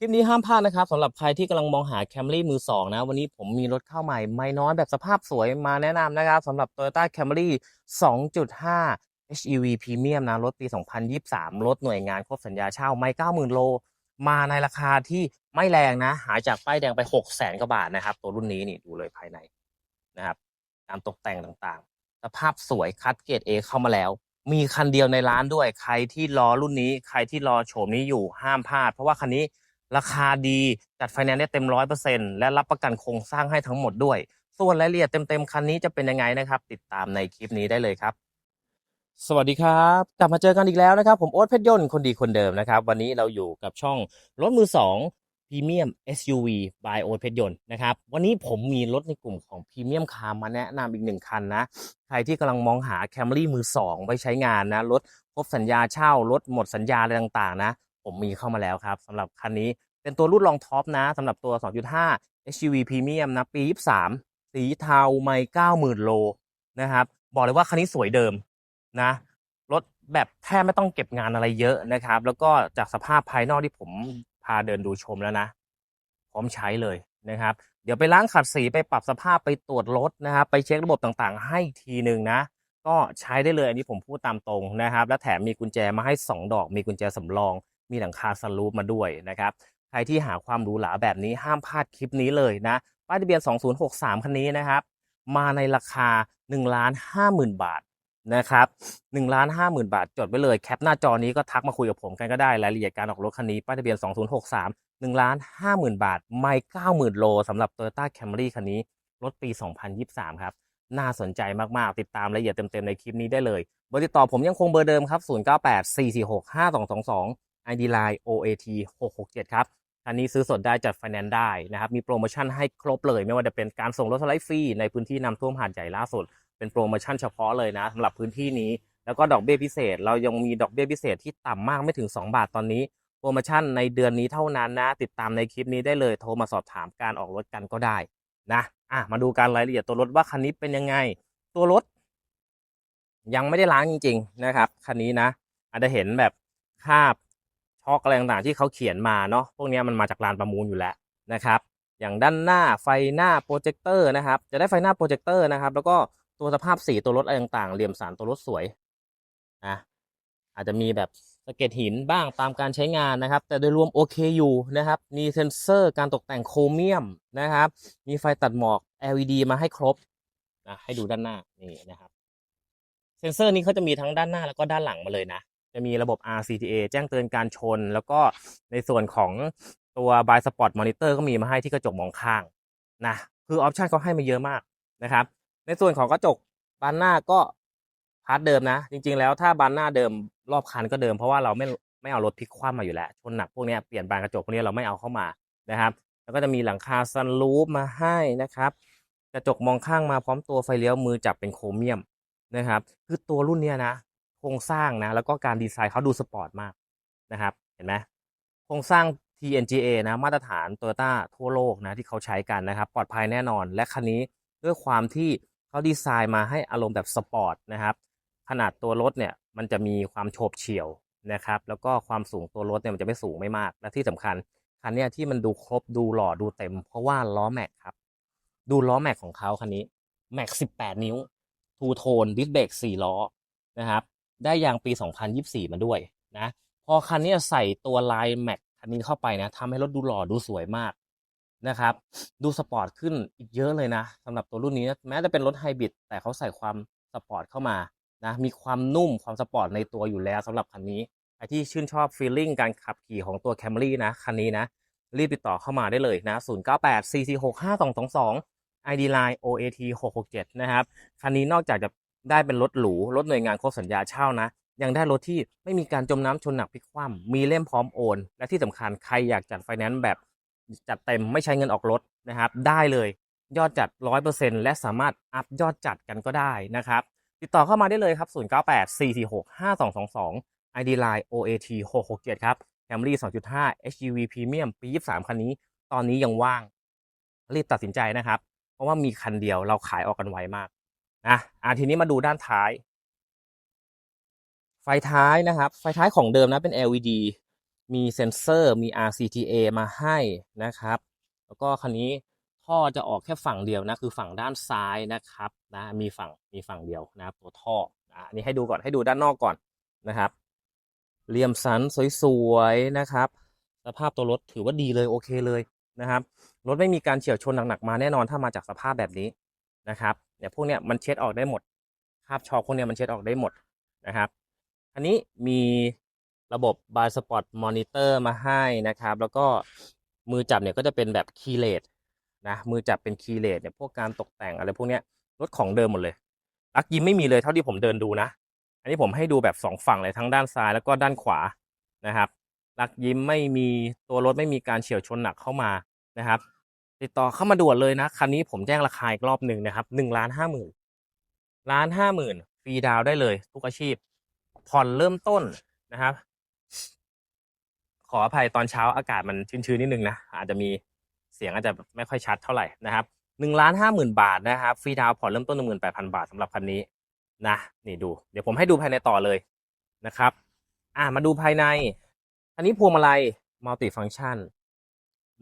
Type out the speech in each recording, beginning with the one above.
คลิปนี้ห้ามพลาดนะครับสำหรับใครที่กำลังมองหา Camry มือสองนะ วันนี้ผมมีรถเข้าใหม่ ไม่น้อยแบบสภาพสวยมาแนะนำนะครับสำหรับ Toyota Camry 2.5 HEV Premium นะ รถปี 2023 รถหน่วยงานครบสัญญาเช่า ไม่ 90,000 โล มาในราคาที่ไม่แรงนะ หายจากป้ายแดงไป 600,000กว่าบาทนะครับ ตัวรุ่นนี้นี่ดูเลยภายในนะครับการตกแต่งต่างๆ สภาพสวยคัดเกรด A เข้ามาแล้วมีคันเดียวในร้านด้วย ใครที่รอรุ่นนี้ ใครที่รอโฉมนี้อยู่ห้ามพลาด เพราะว่าคันนี้ ราคาดีจัดไฟแนนซ์ได้เต็มร้อยเปอร์เซ็นและรับประกันโครงสร้างให้ทั้งหมดด้วย ส่วนรายละเอียดเต็มๆคันนี้จะเป็นยังไงนะครับ ติดตามในคลิปนี้ได้เลยครับ สวัสดีครับ กลับมาเจอกันอีกแล้วนะครับ ผมโอ๊ตเพชรยนต์คนดีคนเดิมนะครับ วันนี้เราอยู่กับช่องรถมือสองพรีเมียม SUV by โอ๊ตเพชรยนต์นะครับ วันนี้ผมมีรถในกลุ่มของพรีเมียมคาร์มาแนะนำอีกหนึ่งคันนะ ใครที่กำลังมองหา Camry มือสองไว้ใช้งานนะรถครบสัญญาเช่ารถหมดสัญญาอะไรต่างๆนะ ผมมีเข้ามาแล้วครับสำหรับคันนี้เป็นตัวรุ่นรองท็อปนะสำหรับตัว 2.5 SUV Premium นะ ปี 23 สีเทาไม่90,000 โลนะครับ บอกเลยว่าคันนี้สวยเดิมนะ รถแบบแทบไม่ต้องเก็บงานอะไรเยอะนะครับ แล้วก็จากสภาพภายนอกที่ผมพาเดินดูชมแล้วนะ พร้อมใช้เลยนะครับ เดี๋ยวไปล้างขัดสีไปปรับสภาพไปตรวจรถนะครับ ไปเช็คระบบต่างๆ ให้ทีหนึ่งนะ ก็ใช้ได้เลยอันนี้ผมพูดตามตรงนะครับ และแถมมีกุญแจมาให้ 2 ดอก มีกุญแจสำรอง มีหลังคาสลูปมาด้วยนะครับ ใครที่หาความหรูหราแบบนี้ห้ามพลาดคลิปนี้เลยนะ ป้ายทะเบียน 2063 คันนี้นะครับ มาในราคา1ล้าน50,000 บาทนะครับ1ล้าน50,000บาท จดไว้เลยแคปหน้าจอนี้ก็ทักมาคุยกับผมกันก็ได้รายละเอียดการออกรถคันนี้ป้ายทะเบียน 2063 1ล้าน50,000บาท ไม่90,000โลสำหรับ Toyota Camry คันนี้ รถปี 2023 ครับ น่าสนใจมาก ๆ ติดตามรายละเอียดเต็ม ๆ ในคลิปนี้ได้เลยเบอร์ติดต่อผมยังคงเบอร์เดิมครับ 0984465222 ID Line OAT 667 ครับคันนี้ซื้อสดได้จัดไฟแนนซ์ได้นะครับ มีโปรโมชั่นให้ครบเลย ไม่ว่าจะเป็นการส่งรถสไลด์ฟรีในพื้นที่น้ำท่วมหาดใหญ่ล่าสุด เป็นโปรโมชั่นเฉพาะเลยนะสำหรับพื้นที่นี้ แล้วก็ดอกเบี้ยพิเศษ เรายังมีดอกเบี้ยพิเศษที่ต่ำมากไม่ถึง 2 บาทตอนนี้ โปรโมชั่นในเดือนนี้เท่านั้นนะ ติดตามในคลิปนี้ได้เลย โทรมาสอบถามการออกรถกันก็ได้นะอะมาดูการรายละเอียดตัวรถว่าคันนี้เป็นยังไง ตัวรถ ยังไม่ได้ล้างจริง ๆ นะครับ คันนี้นะอาจจะเห็นแบบคาบ ช็อกอะไรต่างๆที่เขาเขียนมาเนาะพวกนี้มันมาจากลานประมูลอยู่แล้วนะครับอย่างด้านหน้าไฟหน้าโปรเจคเตอร์นะครับจะได้ไฟหน้าโปรเจคเตอร์นะครับแล้วก็ตัวสภาพสีตัวรถอะไรต่างๆ เหลี่ยมสารตัวรถสวยนะอาจจะมีแบบสะเก็ดหินบ้างตามการใช้งานนะครับ แต่โดยรวมโอเคอยู่นะครับ มีเซนเซอร์การตกแต่งโครเมียมนะครับ มีไฟตัดหมอก LED มาให้ครบนะให้ดูด้านหน้านี่นะครับ เซนเซอร์นี้เขาจะมีทั้งด้านหน้าแล้วก็ด้านหลังมาเลยนะ จะมีระบบ RCTA แจ้งเตือนการชน แล้วก็ในส่วนของตัว b i Spot Monitor ก็มีมาให้ที่กระจกมองข้างนะคือออปชันเขาให้มาเยอะมากนะครับ ในส่วนของกระจกบานหน้าก็พาร์ทเดิมนะ จริง ๆ แล้วถ้าบานหน้าเดิมรอบคันก็เดิมเพราะว่าเราไม่ไม่เอารถพลิกคว่ำมาอยู่แล้วชนหนักพวกนี้เปลี่ยนบานกระจกพวกนี้เราไม่เอาเข้ามานะครับ แล้วก็จะมีหลังคาซันรูฟมาให้นะครับ กระจกมองข้างมาพร้อมตัวไฟเลี้ยวมือจับเป็นโครเมียมนะครับ คือตัวรุ่นเนี้ยนะ โครงสร้างนะ แล้วก็การดีไซน์เขาดูสปอร์ตมากนะครับ เห็นไหมโครงสร้าง TNGA นะ มาตรฐาน Toyota ทั่วโลกนะ ที่เขาใช้กันนะครับ ปลอดภัยแน่นอน และคันนี้ด้วยความที่เขาดีไซน์มาให้อารมณ์แบบสปอร์ตนะครับ ขนาดตัวรถเนี่ย มันจะมีความโฉบเฉี่ยวนะครับ แล้วก็ความสูงตัวรถเนี่ยมันจะไม่สูงไม่มาก และที่สำคัญคันเนี้ยที่มันดูครบดูหล่อดูเต็ม เพราะว่าล้อแม็กครับ ดูล้อแม็กของเขาคันนี้แม็ก18นิ้วทูโทนดิสเบรก4ล้อนะครับ ได้ยางปี 2024 มาด้วยนะ พอคันนี้ใส่ตัวลายแม็กคันนี้เข้าไปนะทำให้รถดูหล่อดูสวยมากนะครับ ดูสปอร์ตขึ้นอีกเยอะเลยนะสำหรับตัวรุ่นนี้นะแม้จะเป็นรถไฮบริดแต่เขาใส่ความสปอร์ตเข้ามานะมีความนุ่มความสปอร์ตในตัวอยู่แล้วสำหรับคันนี้ใครที่ชื่นชอบฟีลลิ่งการขับขี่ของตัว Camry นะคันนี้นะ รีบติดต่อเข้ามาได้เลยนะ 098 446 5222 ID Line OAT 667 นะครับ คันนี้นอกจากจะ ได้เป็นรถหรูรถหน่วยงานครบสัญญาเช่านะ ยังได้รถที่ไม่มีการจมน้ำชนหนักพลิกคว่ำมีเล่มพร้อมโอน และที่สำคัญใครอยากจัดไฟแนนซ์แบบจัดเต็มไม่ใช้เงินออกรถนะครับ ได้เลยยอดจัด 100%และสามารถอัพยอดจัดกันก็ได้นะครับ ติดต่อเข้ามาได้เลยครับ 098 446 5222 ID Line OAT 667ครับ Camry 2.5 HEV Premium ปี 23 คันนี้ ตอนนี้ยังว่าง รีบตัดสินใจนะครับ เพราะว่ามีคันเดียวเราขายออกกันไวมาก นะอะทีนี้มาดูด้านท้าย ไฟท้ายนะครับ ไฟท้ายของเดิมนะเป็น LED มีเซ็นเซอร์มี RCTA มาให้นะครับ แล้วก็คันนี้ท่อจะออกแค่ฝั่งเดียวนะคือฝั่งด้านซ้ายนะครับนะมีฝั่งมีฝั่งเดียวนะครับตัวท่ออะนนี้ให้ดูก่อนให้ดูด้านนอกก่อนนะครับเหลี่ยมสันสวยๆนะครับ สภาพตัวรถถือว่าดีเลยโอเคเลยนะครับ รถไม่มีการเฉียวชนหนักๆมาแน่นอนถ้ามาจากสภาพแบบนี้นะครับ เนี่ยพวกเนี้ยมันเช็ดออกได้หมดคราบชอกพวกเนี้ยมันเช็ดออกได้หมดนะครับอันนี้มีระบบ b ายสปอร์ตมอนิเตอร์มาให้นะครับ แล้วก็มือจับเนี่ยก็จะเป็นแบบคีย์เลสนะมือจับเป็นคีย์เลสเนี่ยพวกการตกแต่งอะไรพวกเนี้ยรถของเดิมหมดเลยลักยิ้มไม่มีเลยเท่าที่ผมเดินดูนะ อันนี้ผมให้ดูแบบสองฝั่งเลยทั้งด้านซ้ายแล้วก็ด้านขวานะครับลักยิ้มไม่มีตัวรถไม่มีการเฉียวชนหนักเข้ามานะครับ ติดต่อเข้ามาด่วนเลยนะคันนี้ผมแจ้งราคาอีกรอบหนึ่งนะครับหนึ่งล้านห้าหมื่นล้านห้าหมื่นฟรีดาวได้เลย ทุกอาชีพ ผ่อนเริ่มต้นนะครับ ขออภัยตอนเช้าอากาศมันชื้นๆนิดนึงนะอาจจะมีเสียงอาจจะไม่ค่อยชัดเท่าไหร่นะครับหนึ่งล้านห้าหมื่นบาทนะครับฟรีดาวผ่อนเริ่มต้นหนึ่งหมื่นแปดพันบาทสำหรับคันนี้นะนี่ดู เดี๋ยวผมให้ดูภายในต่อเลยนะครับ อ่ามาดูภายใน อันนี้พวงมาลัยมัลติฟัง c t ชัน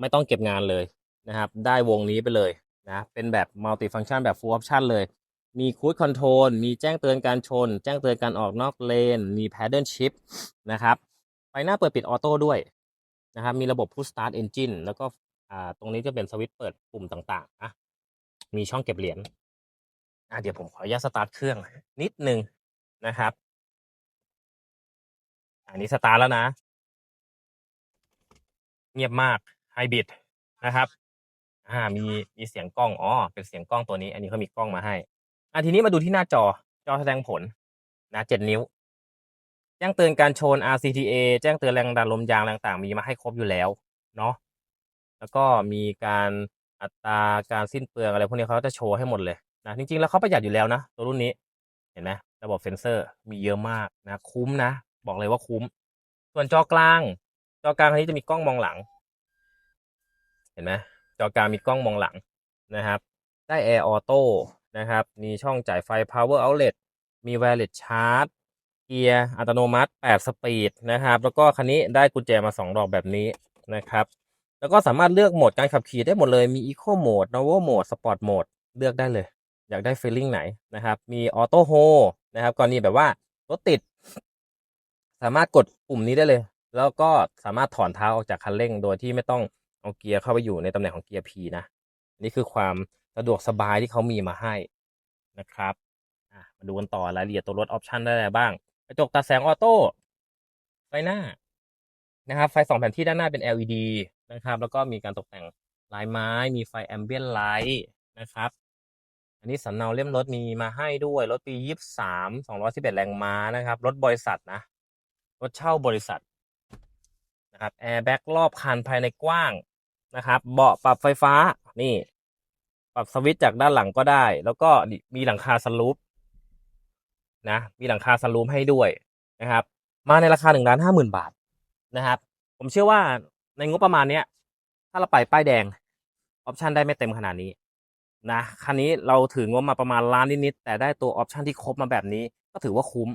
ไม่ต้องเก็บงานเลย นะครับ ได้วงนี้ไปเลยนะ เป็นแบบมัลติฟัง c t ชันแบบ full option เลย มีคูดคอนโทรลมีแจ้งเตือนการชน แจ้งเตือนการออกนอกเลน มี paddle shift นะครับไฟหน้าเปิดปิดออโต้ด้วยนะครับ มีระบบ push start engine แล้วก็อ่าตรงนี้จะเป็นสวิตช์เปิดปุ่มต่างๆนะมีช่องเก็บเหรียญอะเดี๋ยวผมขออนุญาตสตาร์ทเครื่องนิดนึงนะครับ อันนี้สตาร์ทแล้วนะ เงียบมากไฮบริดนะครับ อ่ามีมีเสียงกล้องอ๋อเป็นเสียงกล้องตัวนี้ อันนี้เขามีกล้องมาให้อะทีนี้มาดูที่หน้าจอจอแสดงผลนะเจ็ดนิ้วแจ้งเตือนการชน RCTA แจ้งเตือนแรงดันลมยางแรงต่างๆมีมาให้ครบอยู่แล้วเนาะแล้วก็มีการอัตราการสิ้นเปลืองอะไรพวกนี้เขาจะโชว์ให้หมดเลยนะจริงๆแล้วเขาประหยัดอยู่แล้วนะตัวรุ่นนี้เห็นไหมระบบเซ็นเซอร์มีเยอะมากนะคุ้มนะ บอกเลยว่าคุ้ม ส่วนจอกลาง จอกลางอันนี้จะมีกล้องมองหลัง เห็นไหม จอกลางมีกล้องมองหลังนะครับ ได้แอร์ออโต้นะครับ มีช่องจ่ายไฟ power outlet มี wireless charge เกียร์อัตโนมัติ 8 สปีดนะครับ แล้วก็คันนี้ได้กุญแจมา 2 ดอกแบบนี้นะครับ แล้วก็สามารถเลือกโหมดการขับขี่ได้หมดเลย มี Eco Mode Novo Mode Sport Mode เลือกได้เลย อยากได้ feeling ไหนนะครับ มี Auto Hold นะครับ กรณีแบบว่ารถติด สามารถกดปุ่มนี้ได้เลย แล้วก็สามารถถอนเท้าออกจากคันเร่งโดยที่ไม่ต้อง เอาเกียร์เข้าไปอยู่ในตำแหน่งของเกียร์ P นะ นี่คือความสะดวกสบายที่เขามีมาให้นะครับมาดูกันต่อรายละเอียดตัวรถออปชันได้อะไรบ้างกระจกตัดแสงออโต้ไฟหน้านะครับไฟสองแผ่นที่ด้านหน้าเป็น LED นะครับ แล้วก็มีการตกแต่งลายไม้มีไฟแอมเบียนไลท์นะครับ อันนี้สำเนาเล่มรถมีมาให้ด้วย รถปียี่สามสองร้อยสิบเอ็ดแรงม้านะครับ รถบริษัทนะ รถเช่าบริษัทนะครับแอร์แบ็กรอบคันภายในกว้าง นะครับ เบาะปรับไฟฟ้านี่ ปรับสวิตช์จากด้านหลังก็ได้ แล้วก็มีหลังคาสลูปนะมีหลังคาสลูปให้ด้วยนะครับ มาในราคาหนึ่งล้านห้าหมื่นบาทนะครับ ผมเชื่อว่าในงบประมาณเนี้ย ถ้าเราไปป้ายแดงออปชันได้ไม่เต็มขนาดนี้นะคันนี้เราถืองบมาประมาณล้านนิดๆแต่ได้ตัวออปชันที่ครบมาแบบนี้ก็ถือว่าคุ้ม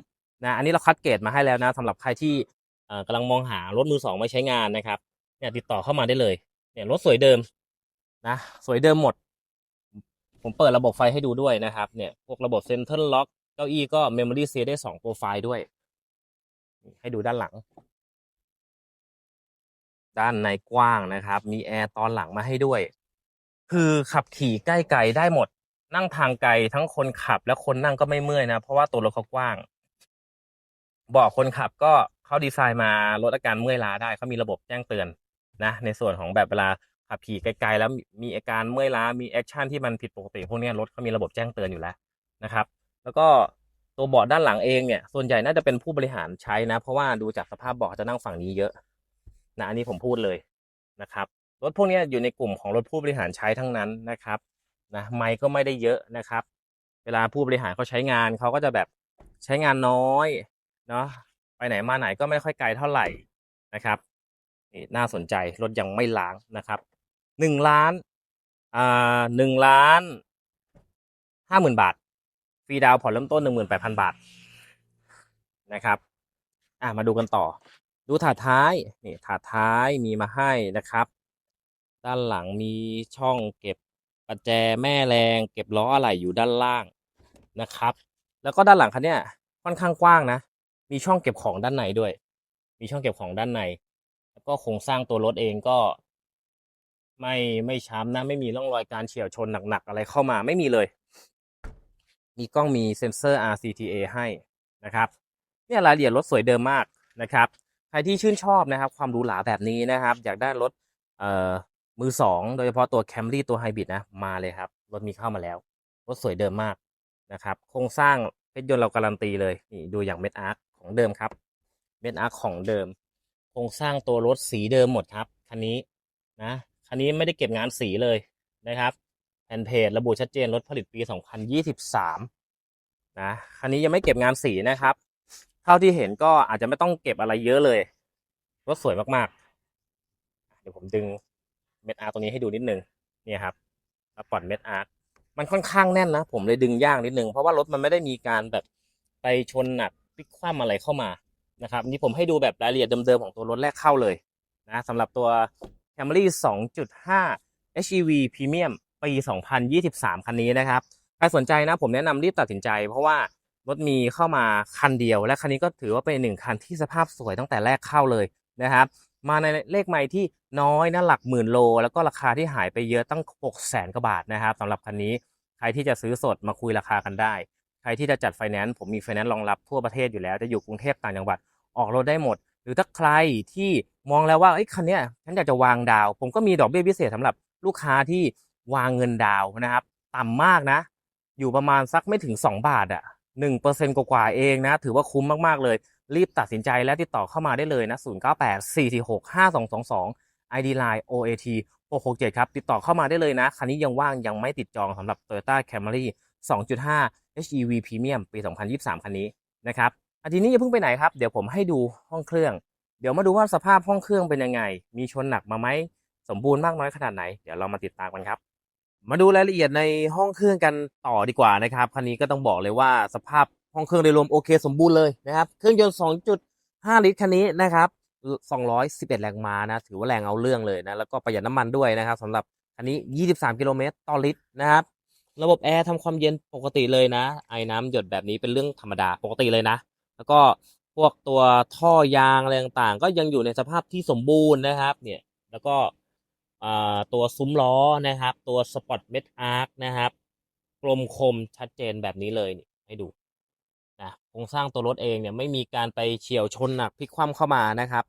นะอันนี้เราคัดเกรดมาให้แล้วนะสำหรับใครที่กำลังมองหารถมือสองไม่ใช้งานนะครับเนี่ยติดต่อเข้ามาได้เลย เนี่ยรถสวยเดิมนะสวยเดิมหมด ผมเปิดระบบไฟให้ดูด้วยนะครับ เนี่ยพวกระบบเซนเตอร์ล็อกเก้าอี้ก็เมมโมรี่เซได้สองโปรไฟล์ด้วย ให้ดูด้านหลัง ด้านในกว้างนะครับ มีแอร์ตอนหลังมาให้ด้วย คือขับขี่ใกล้ไกลได้หมด นั่งทางไกลทั้งคนขับและคนนั่งก็ไม่เมื่อยนะ เพราะว่าตัวรถเขากว้างเบาะคนขับก็เขาดีไซน์มาลดอาการเมื่อยล้าได้เขามีระบบแจ้งเตือน นะในส่วนของแบบเวลาขับขี่ไกลๆแล้วมีอาการเมื่อยล้ามีแอคชั่นที่มันผิดปกติพวกนี้รถเขามีระบบแจ้งเตือนอยู่แล้วนะครับ แล้วก็ตัวเบาะด้านหลังเองเนี่ยส่วนใหญ่น่าจะเป็นผู้บริหารใช้นะ เพราะว่าดูจากสภาพเบาะจะนั่งฝั่งนี้เยอะนะอันนี้ผมพูดเลยนะครับรถพวกนี้อยู่ในกลุ่มของรถผู้บริหารใช้ทั้งนั้นนะครับนะไมค์ก็ไม่ได้เยอะนะครับ เวลาผู้บริหารเขาใช้งานเขาก็จะแบบใช้งานน้อยเนาะไปไหนมาไหนก็ไม่ค่อยไกลเท่าไหร่นะครับ นี่น่าสนใจรถยังไม่ล้างนะครับหนึ่งล้านอ่าหนึ่งล้านห้าหมื่นบาทฟรีดาวน์ผ่อนเริ่มต้นหนึ่งหมื่นแปดพันบาทนะครับอะมาดูกันต่อ ดูถาดท้ายนี่ถาดท้ายมีมาให้นะครับ ด้านหลังมีช่องเก็บประแจแม่แรง เก็บล้ออะไหล่อยู่ด้านล่างนะครับ แล้วก็ด้านหลังคันเนี้ยค่อนข้างกว้างนะ มีช่องเก็บของด้านในด้วย มีช่องเก็บของด้านใน ก็โครงสร้างตัวรถเองก็ ไม่ไม่ช้ำนะไม่มีร่องรอยการเฉี่ยวชนหนักๆอะไรเข้ามาไม่มีเลย มีกล้องมีเซ็นเซอร์ RCTA ให้นะครับ เนี่ยรายละเอียดรถสวยเดิมมากนะครับ ใครที่ชื่นชอบนะครับ ความหรูหราแบบนี้นะครับ อยากได้รถเอ่อมือสองโดยเฉพาะตัว Camry ตัวไฮบริดนะมาเลยครับ รถมีเข้ามาแล้ว รถสวยเดิมมากนะครับ โครงสร้างเพชรยนต์เราการันตีเลยนี่ดูอย่างเม็ดอาร์คของเดิมครับเม็ดอาร์คของเดิม โครงสร้างตัวรถสีเดิมหมดครับคันนี้นะคันนี้ไม่ได้เก็บงานสีเลยนะครับแผ่นเพจระบุชัดเจนรถผลิตปี 2023 นะคันนี้ยังไม่เก็บงานสีนะครับ เท่าที่เห็นก็อาจจะไม่ต้องเก็บอะไรเยอะเลยรถสวยมากๆ เดี๋ยวผมดึงเม็ดอาร์ตรงนี้ให้ดูนิดนึงเนี่ยครับสปอตเม็ดอาร์มันค่อนข้างแน่นนะ ผมเลยดึงยางนิดนึง เพราะว่ารถมันไม่ได้มีการแบบไปชนหนักพลิกคว่ำอะไรเข้ามา นะครับนี่ผมให้ดูแบบรายละเอียดเดิมๆของตัวรถแรกเข้าเลยนะสำหรับตัว Camry 2.5 HEV Premium ปี 2023 คันนี้นะครับใครสนใจนะผมแนะนำรีบตัดสินใจ เพราะว่ารถมีเข้ามาคันเดียว และคันนี้ก็ถือว่าเป็นหนึ่งคันที่สภาพสวยตั้งแต่แรกเข้าเลยนะครับ มาในเลขไม่ที่น้อยนะหลักหมื่นโล แล้วก็ราคาที่หายไปเยอะตั้ง 6 0แสนกว่าบาทนะครับสำหรับคันนี้ใครที่จะซื้อสดมาคุยราคากันได้ ใครที่จะจัดไฟแนนซ์ผมมีไฟแนนซ์รองรับทั่วประเทศอยู่แล้วจะอยู่กรุงเทพต่างจังหวัด ออกรถได้หมด หรือถ้าใครที่มองแล้วว่าไอ้คันเนี้ยฉันอยากจะวางดาว ผมก็มีดอกเบี้ยพิเศษสำหรับลูกค้าที่วางเงินดาวนะครับ ต่ำมากนะ อยู่ประมาณสักไม่ถึง 2 บาทอะหนึ่งเปอร์เซ็นต์กว่าๆเองนะ ถือว่าคุ้มมาก ๆ เลย รีบตัดสินใจและติดต่อเข้ามาได้เลยนะ 0 9 8 4 4 6 5 2 2 2 ID Line OAT 667 ครับ ติดต่อเข้ามาได้เลยนะ คันนี้ยังว่างยังไม่ติดจองสำหรับ Toyota Camry 2.5 HEV Premium ปี 2023 คันนี้นะครับ อันทีนี้อย่าเพิ่งไปไหนครับเดี๋ยวผมให้ดูห้องเครื่อง เดี๋ยวมาดูว่าสภาพห้องเครื่องเป็นยังไง มีชนหนักมาไหมสมบูรณ์มากน้อยขนาดไหนเดี๋ยวเรามาติดตามกันครับ มาดูรายละเอียดในห้องเครื่องกันต่อดีกว่านะครับคันนี้ก็ต้องบอกเลยว่าสภาพห้องเครื่องโดยรวมโอเค สมบูรณ์เลยนะครับเครื่องยนต์ 2.5 ลิตรคันนี้นะครับ 211 แรงม้านะถือว่าแรงเอาเรื่องเลยนะแล้วก็ประหยัดน้ำมันด้วยนะครับสำหรับคันนี้ 23 กิโลเมตรต่อลิตรนะครับระบบแอร์ทำความเย็นปกติเลยนะไอ้น้ำหยดแบบนี้เป็นเรื่องธรรมดาปกติเลยนะ แล้วก็พวกตัวท่อยางอะไรต่างๆ ก็ยังอยู่ในสภาพที่สมบูรณ์นะครับ เนี่ย แล้วก็ตัวซุ้มล้อนะครับ ตัวสปอตเม็ดอาร์คนะครับกลมคมชัดเจนแบบนี้เลยนี่ให้ดูนะโครงสร้างตัวรถเองเนี่ยไม่มีการไปเฉียวชนหนักพลิกคว่ำเข้ามานะครับ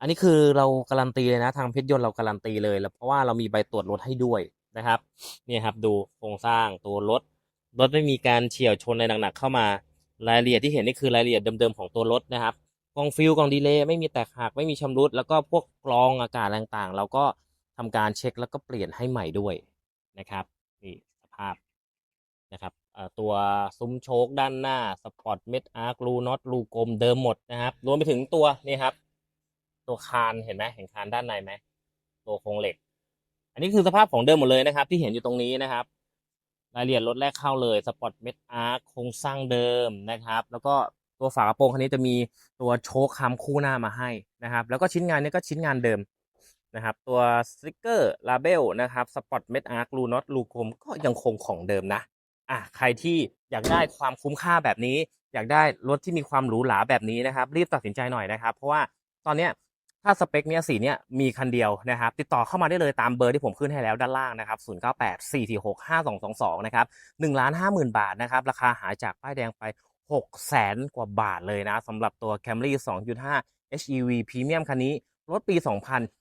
อันนี้คือเราการันตีเลยนะทางเพชรยนต์เราการันตีเลยแล้วเพราะว่าเรามีใบตรวจรถให้ด้วยนะครับ เนี่ยครับดูโครงสร้างตัวรถรถไม่มีการเฉียวชนอะไรหนักๆเข้ามา รายละเอียดที่เห็นนี่คือรายละเอียดเดิมๆของตัวรถนะครับกล่องฟิลกล่องดีเลย์ไม่มีแตกหักไม่มีชำรุด แล้วก็พวกกรองอากาศต่างๆ เราก็ทำการเช็คแล้วก็เปลี่ยนให้ใหม่ด้วยนะครับนี่สภาพนะครับตัวซุ้มโชคด้านหน้าสปอร์ตเม็ดอาร์ครูน็อตรูกลมเดิมหมดนะครับรวมไปถึงตัวนี่ครับ ตัวคานเห็นไหมเห็นคานด้านในไหมตัวโครงเหล็ก อันนี้คือสภาพของเดิมหมดเลยนะครับ ที่เห็นอยู่ตรงนี้นะครับ รายละเอียดรถแรกเข้าเลยสปอร์ตเม็ดอาร์โครงสร้างเดิมนะครับ แล้วก็ตัวฝากระโปรงคันนี้จะมีตัวโชคคำคู่หน้ามาให้นะครับ แล้วก็ชิ้นงานนี้ก็ชิ้นงานเดิมนะครับ ตัวสติกเกอร์ลาเบลนะครับสปอร์ตเม็ดอาร์ลูน็อตลูกลมก็ยังคงของเดิมนะอะใครที่อยากได้ความคุ้มค่าแบบนี้ อยากได้รถที่มีความหรูหราแบบนี้นะครับ รีบตัดสินใจหน่อยนะครับ เพราะว่าตอนเนี้ย ถ้าสเปคเนี้ยสีเนี้ยมีคันเดียวนะครับติดต่อเข้ามาได้เลยตามเบอร์ที่ผมขึ้นให้แล้วด้านล่างนะครับ098 446 5222นะครับ1ล้าน50,000 บาทนะครับราคาหายจากป้ายแดงไป6แสนกว่าบาทเลยนะสำหรับตัว Camry 2.5 HEV Premium คันนี้รถปี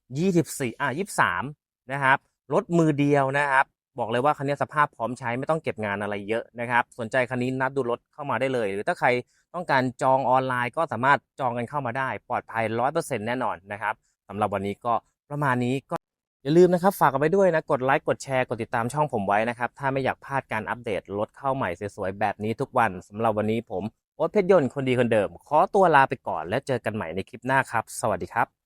2024อะ23 นะครับรถมือเดียวนะครับ บอกเลยว่าคันนี้สภาพพร้อมใช้ไม่ต้องเก็บงานอะไรเยอะนะครับ สนใจคันนี้นัดดูรถเข้ามาได้เลย หรือถ้าใครต้องการจองออนไลน์ก็สามารถจองกันเข้ามาได้ ปลอดภัย100%แน่นอนนะครับสำหรับวันนี้ก็ประมาณนี้ก็อย่าลืมนะครับฝากกันไปด้วยนะกดไลค์กดแชร์กดติดตามช่องผมไว้นะครับ ถ้าไม่อยากพลาดการอัปเดตรถเข้าใหม่สวยๆแบบนี้ทุกวันสำหรับวันนี้ผมโอ๊ตเพชรยนต์คนดีคนเดิม ขอตัวลาไปก่อนแล้วเจอกันใหม่ในคลิปหน้าครับ สวัสดีครับ